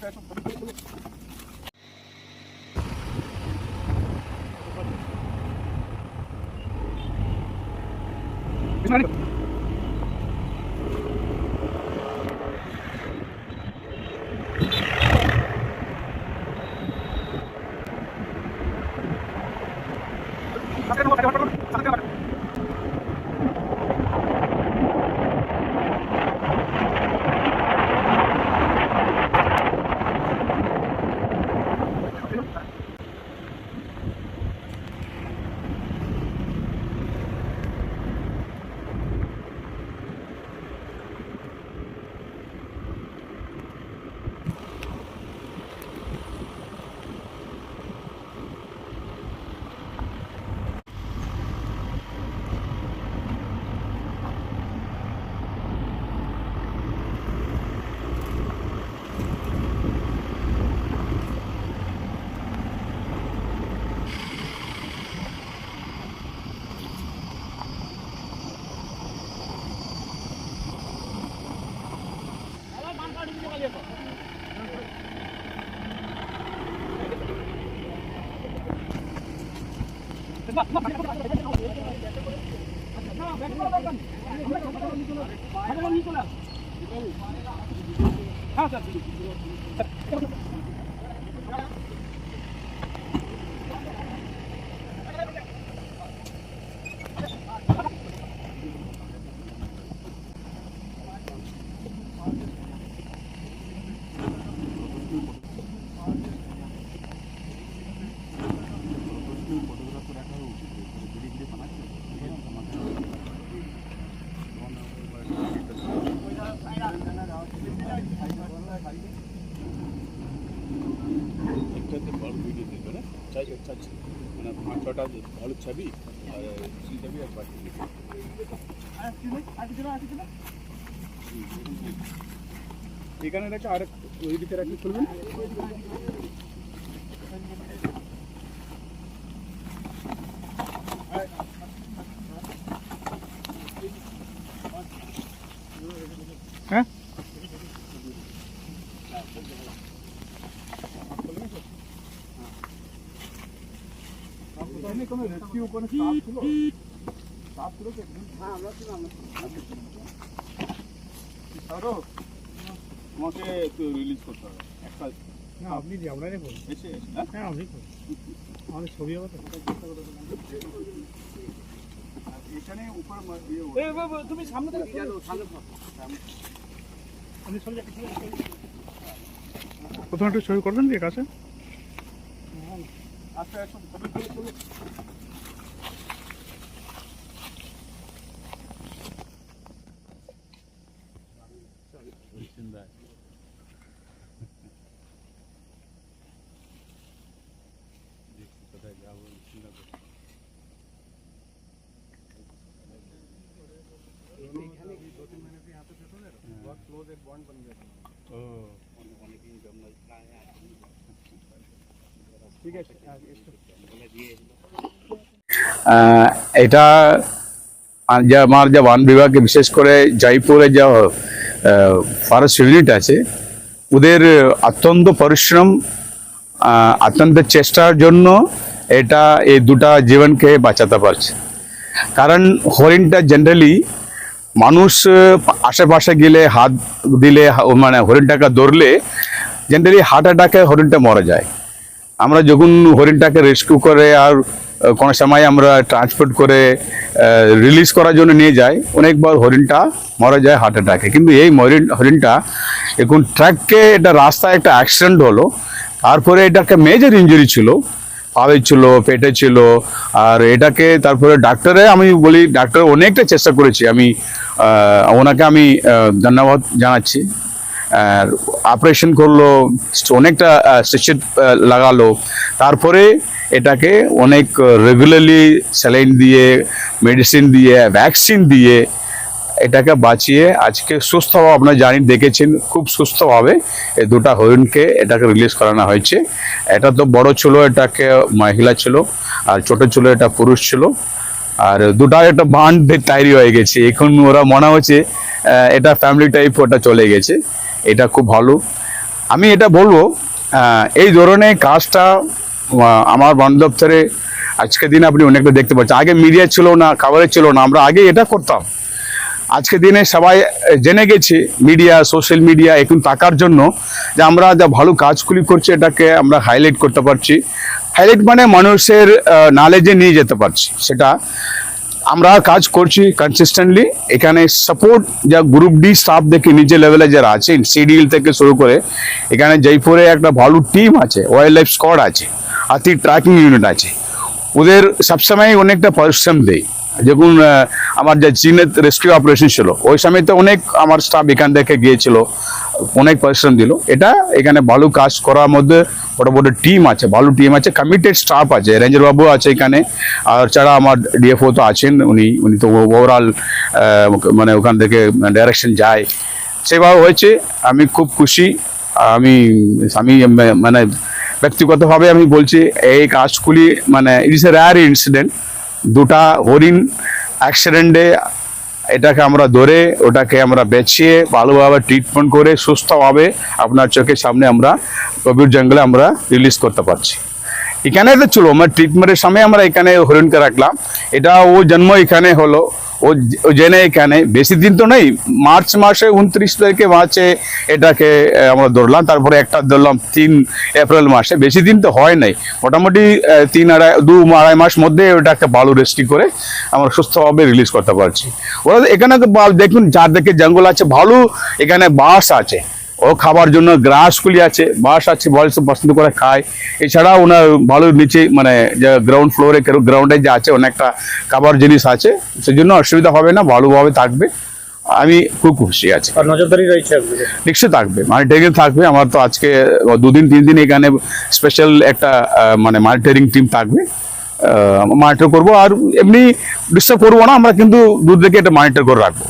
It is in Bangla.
It's not একটাতে না চাই চাচ্ছি মানে পাঁচ ছটা ভালো ছবি আর সেই ছবি আর বাকি এখানে রেখে আর ওই দিকে রাখলে খুলবেন হ্যাঁ এখানে কোনো রেস্কিউ কোনো স্টাফ ছিল স্টাফ ছিল কি হ্যাঁ আমরা ছিলাম ধরো তোমাকে একটু রিলিজ করতে হবে। একটা না আপনি যে এসে হ্যাঁ? হ্যাঁ আমাদের ছবি হবে আর এখানে উপর ইয়ে তুমি সামনে ছবি প্রথমে একটু ছবি করবেন কি কাছে? আচ্ছা একটু ছবি তুলে তুলে কোথায় যাবো চিন্তা এটা আমার যে বন বিভাগে বিশেষ করে জয়পুরে যে ফরেস্ট ইউনিট আছে, ওদের অত্যন্ত পরিশ্রম অত্যন্ত চেষ্টার জন্য এটা এই দুটা জীবনকে বাঁচাতে পারছে। কারণ হরিণটা জেনারেলি মানুষ আশেপাশে গেলে হাত দিলে মানে হরিণটাকে ধরলে জেনারেলি হার্ট অ্যাটাকে হরিণটা মরে যায়। আমরা যখন হরিণটাকে রেস্কিউ করে আর কোনো সময় আমরা ট্রান্সপোর্ট করে রিলিজ করার জন্য নিয়ে যাই, অনেকবার হরিণটা মারা যায় হার্ট অ্যাটাকে কিন্তু এই মরিন হরিণটা এখন ট্র্যাককে এটা রাস্তায় একটা অ্যাক্সিডেন্ট হলো, তারপরে এটাকে মেজর ইঞ্জুরি ছিল পাবে ছিল, পেটে ছিল, আর এটাকে তারপরে ডাক্তারে আমি বলি, ডাক্তার, অনেকটা চেষ্টা করেছি, আমি ওনাকে আমি ধন্যবাদ জানাচ্ছি। অপারেশন করল, অনেকটা স্টিচের লাগালো। তারপরে এটাকে অনেক রেগুলারলি স্যালাইন দিয়ে মেডিসিন দিয়ে ভ্যাকসিন দিয়ে এটাকে বাঁচিয়ে আজকে সুস্থভাবে আপনারা জানি, দেখেছেন, খুব সুস্থভাবে এই দুটা হরিণকে এটাকে রিলিজ করানো হয়েছে। এটা তো বড় ছিল, এটাকে মহিলা ছিল, আর ছোট ছিল, এটা পুরুষ ছিল। আর দুটা একটা বান্ড তৈরি হয়ে গেছে। এখন ওরা মনে হচ্ছে এটা ফ্যামিলি টাইপ ওটা চলে গেছে। এটা খুব ভালো। আমি এটা বলব এই ধরনের কাজটা আমার বন দপ্তরে আজকের দিনে আপনি অনেকটা দেখতে পাচ্ছেন। আগে মিডিয়া ছিল না খাবারের ছিল না, আমরা আগে এটা করতাম। আজকের দিনে সবাই জেনে গেছে, মিডিয়া সোশ্যাল মিডিয়া এখন টাকার জন্য যে আমরা যা ভালো কাজগুলি করছি, এটাকে আমরা হাইলাইট করতে পারছি। হাইলাইট মানে মানুষের নলেজে নিয়ে যেতে পারছি, সেটা আমরা কাজ করছি কনসিস্টেন্টলি এখানে সাপোর্ট যা গ্রুপ ডি স্টাফ দেখে নিচে লেভেলে যারা আছেন সিডিএল থেকে শুরু করে, এখানে জয়পুরে একটা ভালো টিম আছে ওয়াইল্ড লাইফ স্কোয়াড আছে হাতি ট্র্যাকিং ইউনিট আছে। ওদের সবসময় অনেকটা পরিশ্রম দেয়। যখন আমার যে চীনের রেস্কিউ অপারেশন ছিল, ওই সময় তো অনেক আমার স্টাফ এখান থেকে গিয়েছিল। অনেক পরিশ্রম দিল। এটা এখানে ভালো কাজ করার মধ্যে বড় বড় টিম আছে ভালো টিম আছে কমিটেড স্টাফ আছে। রেঞ্জার বাবু আছে এখানে, আর ছাড়া আমার ডিএফও তো আছেন উনি উনি তো ওভারঅল মানে ওখান থেকে ডাইরেকশন যায়। সেভাবে হয়েছে, আমি খুব খুশি। আমি আমি মানে ব্যক্তিগতভাবে আমি বলছি, এই কাজগুলি মানে ইট ইস এ রেয়ার ইনসিডেন্ট দুটা হরিণ অ্যাক্সিডেন্টে এটাকে আমরা ধরে, ওটাকে আমরা বেছিয়ে ভালোভাবে ট্রিটমেন্ট করে সুস্থভাবে আপনার চোখের সামনে আমরা কবির জঙ্গলে আমরা রিলিজ করতে পারছি। এখানে তো ছিল আমার ট্রিটমেন্টের সময় আমরা এখানে হরিণকে রাখলাম। এটা ও জন্ম এখানে হলো। ও জেনে এখানে। বেশি দিন তো নেই, মার্চ মাসে উনত্রিশ তারিখে মার্চে এটাকে আমরা ধরলাম, তারপরে একটা ধরলাম তিন এপ্রিল মাসে। বেশি দিন তো হয় নাই। মোটামুটি তিন আড়াই, দু আড়াই মাস মধ্যে ওটাকে ভালো রেস্টি করে আমরা সুস্থভাবে রিলিজ করতে পারছি। ওরা এখানে তো দেখুন, চারদিকে জঙ্গল আছে, ভালো, এখানে বাস আছে। ও খাবার জন্য গ্রাসগুলি আছে বাঁশ আছে বয়স পছন্দ করে খায়। এছাড়া ওনার ভালো নিচে মানে যে গ্রাউন্ড ফ্লোরে গ্রাউন্ডে যে আছে অনেকটা খাবার জিনিস আছে সেই জন্য অসুবিধা হবে না ভালোভাবে থাকবে। আমি খুব খুশি আছি। নজরদারি রয়েছে নিশ্চয় থাকবে মনিটরিং থাকবে আমার তো আজকে দুদিন তিন দিন এখানে স্পেশাল একটা মানে মনিটরিং টিম থাকবে। মনিটর করব আর এমনি ডিস্টার্ব করব না আমরা কিন্তু দূর থেকে এটা মনিটর করে রাখব।